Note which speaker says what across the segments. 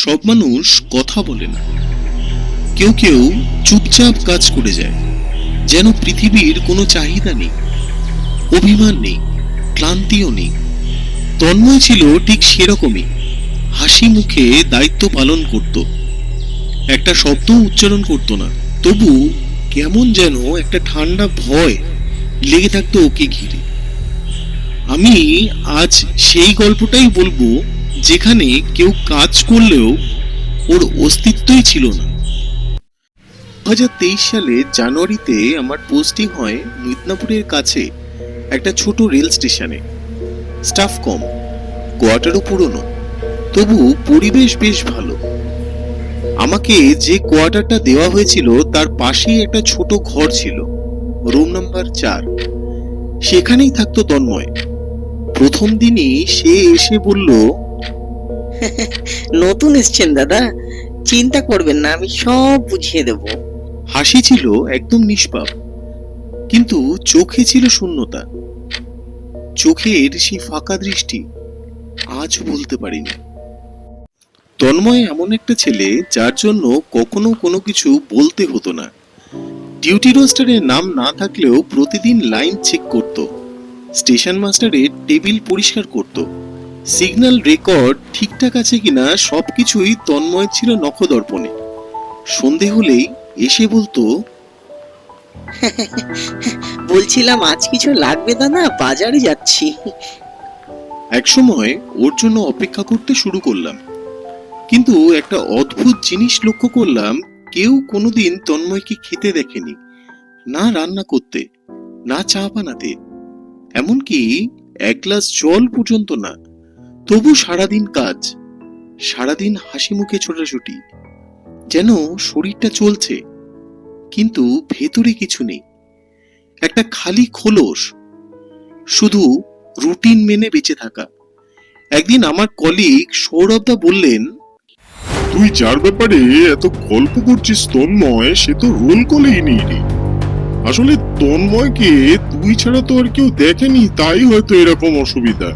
Speaker 1: সব মানুষ কথা বলে না। কেউ কেউ চুপচাপ কাজ করে যায়, যেন পৃথিবীর কোনো চাহিদা নেই, অভিমান নেই, ক্লান্তিও নেই। তন্ময় ছিল ঠিক সেরকমই, হাসি মুখে দায়িত্ব পালন করত। একটা শব্দ উচ্চারণ করতো না, তবু কেমন যেন একটা ঠান্ডা ভয় লেগে থাকতো ওকে ঘিরে। আমি আজ সেই গল্পটাই বলব যেখানে কেউ কাজ করলেও ওর অস্তিত্বই ছিল না। দু হাজার তেইশ সালে জানুয়ারিতে আমার পোস্টিং হয় মিদনাপুরের কাছে একটা ছোট রেল স্টেশনে। স্টাফ কম, কোয়ার্টারও পুরনো, তবু পরিবেশ বেশ ভালো। আমাকে যে কোয়ার্টারটা দেওয়া হয়েছিল তার পাশেই একটা ছোট ঘর ছিল, রুম নাম্বার চার। সেখানেই থাকতো তন্ময়। প্রথম দিনই সে এসে বলল
Speaker 2: নতুন এসছেন, দাদা। চিন্তা করবেন না, আমি সব বুঝিয়ে দেব।
Speaker 1: হাসি ছিল একদম নিষ্পাপ, কিন্তু চোখে ছিল শূন্যতা। চোখের সেই ফাঁকা দৃষ্টি আজও বলতে পারিনি। তন্ময় এমন একটা ছেলে যার জন্য কখনো কোনো কিছু বলতে হতো না। ডিউটি রোস্টারের নাম না থাকলেও প্রতিদিন লাইন চেক করত, স্টেশন মাস্টারের টেবিল পরিষ্কার করত। সিগন্যাল রেকর্ড ঠিকঠাক আছে কিনা সবকিছুই তন্ময় ছিল নখদর্পণে। সন্ধে হলেই এসে বলতো
Speaker 2: বলছিলাম আজ কিছু লাগবে দাদা বাজারে যাচ্ছি।
Speaker 1: একসময় ওর জন্য অপেক্ষা করতে শুরু করলাম। কিন্তু একটা অদ্ভুত জিনিস লক্ষ্য করলাম কেউ কোনোদিন তন্ময়কে খেতে দেখেনি না রান্না করতে না চা বানাতে। এমনকি এক গ্লাস জল পর্যন্ত না। তবু সারাদিন কাজ, সারাদিন হাসি মুখে ছোটাছুটি, যেন শরীরটা চলছে, কিন্তু ভেতরে কিছু নেই। একটা খালি খোলস, শুধু রুটিন মেনে বেঁচে থাকা। একদিন আমার কলিগ সৌরভদা বললেন,
Speaker 3: তুই যার ব্যাপারে এত গল্প করছিস তন্ময়, সে তো রোল কলেই নেই রে। আসলে তন্ময়কে তুই ছাড়া তো আর কেউ দেখেনি, তাই হয়তো এরকম অসুবিধা।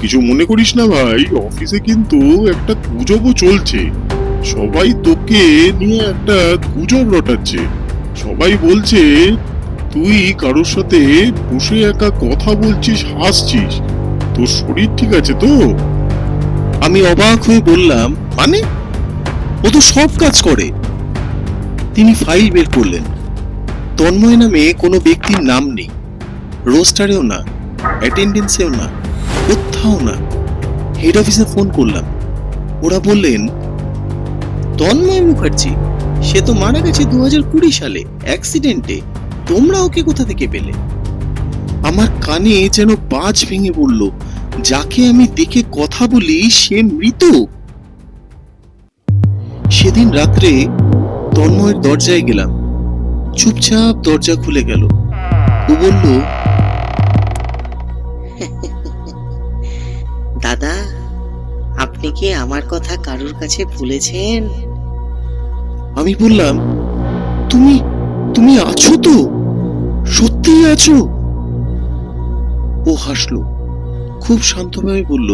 Speaker 3: কিছু মনে করিস না ভাই, অফিসে কিন্তু একটা গুজবও চলছে। সবাই তোকে নিয়ে একটা গুজব রটাচ্ছে। সবাই বলছে, তুই কারোর সাথে বসে একা কথা বলছিস, হাসছিস। তোর শরীর ঠিক আছে তো?
Speaker 1: আমি অবাক হয়ে বললাম মানে? ও তো সব কাজ করে। তিনি ফাইল বের করলেন। তন্ময় নামে কোনো ব্যক্তির নাম নেই। রোস্টারেও না, অ্যাটেন্ডেন্সেও না। কোথাও না। হেড অফিসে ফোন করলাম। ওরা বললেন, তন্ময় মুখার্জি, সে তো মারা গেছে দু হাজার কুড়ি সালে অ্যাক্সিডেন্টে তোমরা ওকে কোথা থেকে পেলে? আমার কানে যেন বাজ ভেঙে পড়ল, যাকে আমি দেখে কথা বলি, সে মৃত। সেদিন রাত্রে তন্ময়ের দরজায় গেলাম। চুপচাপ দরজা খুলে গেল। ও বলল
Speaker 2: দাদা আপনি কি আমার কথা কারোর কাছে ভুলেছেন
Speaker 1: আমি বললাম তুমি তুমি আছো তো? সত্যিই আছো? ও হাসলো খুব শান্তভাবে বলল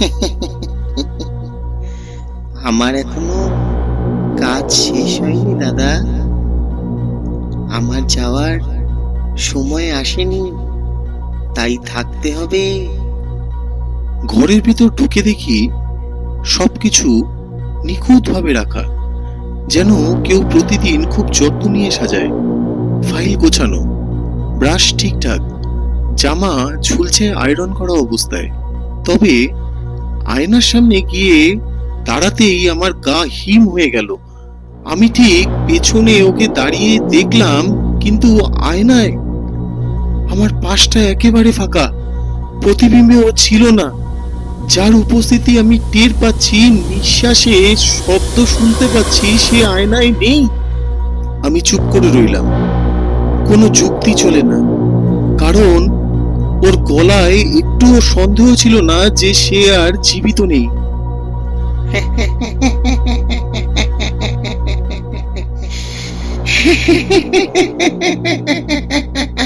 Speaker 2: আমার এখনও কাজ শেষ হয়নি দাদা। আমার যাওয়ার সময় আসেনি। তাই থাকতে হবে।
Speaker 1: ঘরের ভিতর ঢুকে দেখি সবকিছু নিখুঁতভাবে রাখা, যেন কেউ প্রতিদিন খুব যত্ন নিয়ে সাজায়। ফাইল গোছানো, ব্রাশ ঠিকঠাক, জামা ঝুলছে আয়রন করা অবস্থায়। তবে আয়নার সামনে গিয়ে দাঁড়াতেই আমার গা হিম হয়ে গেল। আমি ঠিক পেছনে ওকে দাঁড়িয়ে দেখলাম, কিন্তু আয়নায় আমার পাশটা একেবারে ফাঁকা। প্রতিবিম্বে ও ছিল না। যার উপস্থিতি আমি টের পাচ্ছি, নিঃশ্বাসে শব্দ শুনতে পাচ্ছি, সে আয়নায় নেই। আমি চুপ করে রইলাম। কোনো যুক্তি চলে না। কারণ ওর গলায় একটুও সন্দেহ ছিল না যে সে আর জীবিত নেই।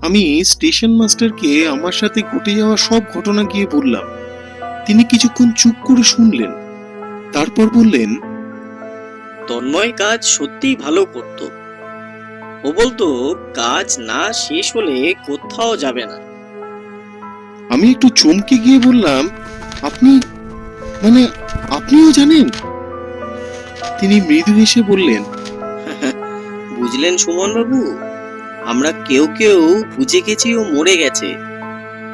Speaker 1: আমি স্টেশন মাস্টারকে আমার সাথে ঘটে যাওয়া সব ঘটনা গিয়ে বললাম। তিনি কিছুক্ষণ চুপ করে শুনলেন। তারপর বললেন
Speaker 4: তন্ময় কাজ সত্যিই ভালো করত। ও বলতো কাজ না শেষ হলে কোথাও যাবে না।
Speaker 1: আমি একটু চমকে গিয়ে বললাম আপনি মানে আপনিও জানেন? তিনি মৃদু হেসে বললেন
Speaker 4: বুঝলেন সুমন বাবু আমরা কেউ কেউ বুঝে গেছি ও মরে গেছে।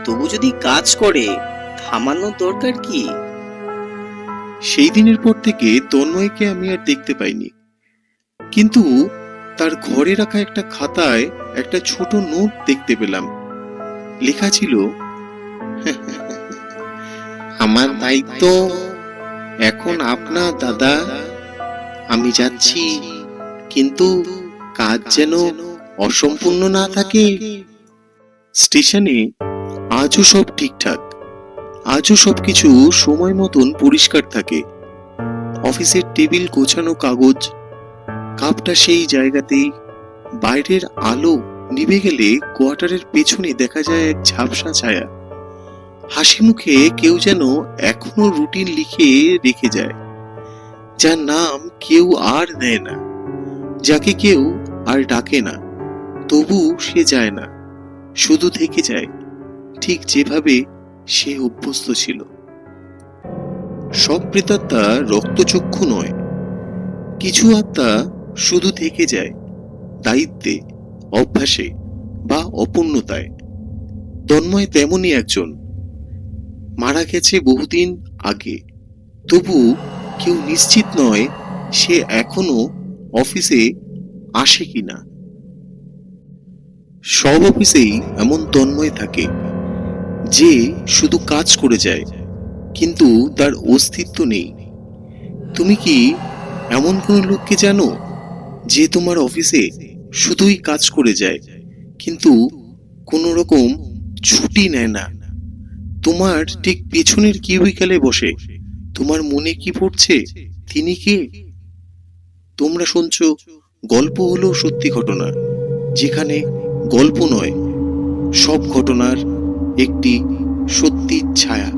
Speaker 4: তবু যদি কাজ করে, থামানোর দরকার কি?
Speaker 1: সেই দিনের পর থেকে তন্ময়কে আমি আর দেখতে পাইনি। কিন্তু তার ঘরে রাখা একটা খাতায় একটা ছোট নোট দেখতে পেলাম। লেখা ছিল, আমার দায়িত্ব এখন আপনার দাদা, আমি যাচ্ছি, কিন্তু কাজ যেন অসম্পূর্ণ না থাকে। স্টেশনে আজও সব ঠিকঠাক। আজও সবকিছু সময় মতন পরিষ্কার থাকে। অফিসের টেবিল গোছানো কাগজ, কাপটা সেই জায়গাতেই। বাইরের আলো নিভে গেলে কোয়ার্টারের পেছনে দেখা যায় এক ঝাপসা ছায়া। হাসি মুখে কেউ যেন এখনও রুটিন লিখে রেখে যায়। যার নাম কেউ আর দেয় না, যাকে কেউ আর ডাকে না। তবু সে যায় না। শুধু থেকে যায়। ঠিক যেভাবে সে অভ্যস্ত ছিল। সব প্রেতাত্মা রক্তচক্ষু নয়। কিছু আত্মা শুধু থেকে যায়। দায়িত্বে, অভ্যাসে বা অপূর্ণতায়। তন্ময় তেমনই একজন। মারা গেছে বহুদিন আগে। তবু কেউ নিশ্চিত নয় সে এখনও অফিসে আসে কিনা। সব অফিসেই এমন তন্ময় থাকে, যে শুধু কাজ করে যায়, কিন্তু তার অস্তিত্ব নেই। তুমি কি এমন কোন লোককে জানো, যে তোমার অফিসে শুধুই কাজ করে যায়, কিন্তু কোনো রকম ছুটি নেয় না? তোমার ঠিক পেছনের কিউবিকালে বসে? তোমার মনে কি পড়ছে, তিনি কে? তোমরা শুনছো, গল্প হলো সত্যি ঘটনা, যেখানে গল্প নয় সব ঘটনার একটি সত্যি ছায়া।